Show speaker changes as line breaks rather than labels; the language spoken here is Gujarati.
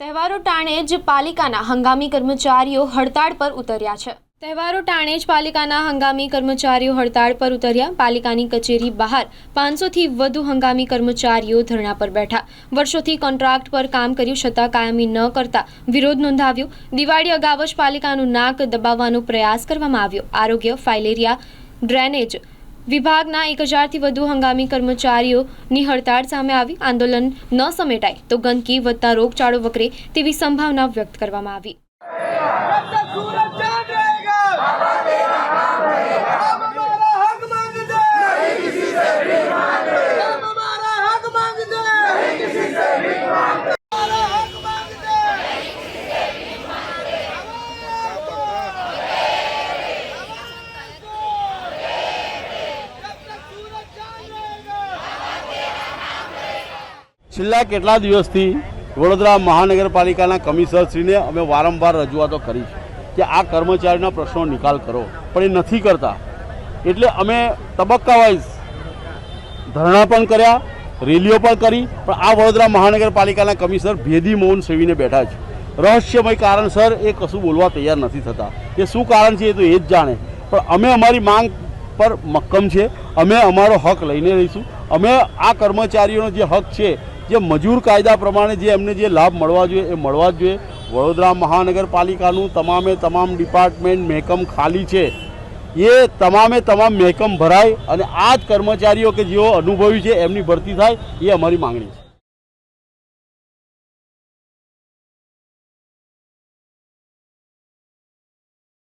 તહેવારો ટાણે જ પાલિકાના હંગામી કર્મચારીઓ હડતાળ પર ઉતર્યા છે. તહેવારો ટાણે જ પાલિકાના હંગામી કર્મચારીઓ હડતાળ પર ઉતર્યા. પાલિકાની કચેરી બહાર પાંચસોથી વધુ હંગામી કર્મચારીઓ ધરણા પર બેઠા. વર્ષોથી કોન્ટ્રાક્ટ પર કામ કર્યું છતાં કાયમી ન કરતા વિરોધ નોંધાવ્યો. દિવાળી અગાઉ જ પાલિકાનું નાક દબાવવાનો પ્રયાસ કરવામાં આવ્યો. આરોગ્ય, ફાઇલેરિયા, ડ્રેનેજ વિભાગના એક હજારથી વધુ હંગામી કર્મચારીઓની હડતાળ સામે આવી. આંદોલન ન સમેટાય તો ગંદકી વધતા રોગચાળો વકરે તેવી સંભાવના વ્યક્ત કરવામાં આવી.
છેલ્લા કેટલા દિવસથી વડોદરા મહાનગરપાલિકાના કમિશનરશ્રીને અમે વારંવાર રજૂઆતો કરી છે કે આ કર્મચારીના પ્રશ્નો નિકાલ કરો. પણ એ નથી કરતા. એટલે અમે તબક્કા વાઇઝ ધરણા પણ કર્યા, રેલીઓ પણ કરી, પણ આ વડોદરા મહાનગરપાલિકાના કમિશનર ભેદી મૌન સેવીને બેઠા છે. રહસ્યમય કારણસર એ કશું બોલવા તૈયાર નથી થતા. એ શું કારણ છે એ તો એ જ જાણે. પણ અમે અમારી માંગ પર મક્કમ છે. અમે અમારો હક લઈને રહીશું. અમે આ કર્મચારીઓનો જે હક છે જે મજૂર કાયદા પ્રમાણે જે એમને જે લાભ મળવા જોઈએ એ મળવા જ જોઈએ. વડોદરા મહાનગરપાલિકાનું તમામે તમામ ડિપાર્ટમેન્ટ મહેકમ ખાલી છે. એ તમામે તમામ મહેકમ ભરાય અને આ જ કર્મચારીઓ કે જેઓ અનુભવી છે, એમની ભરતી થાય, એ અમારી માંગણી છે.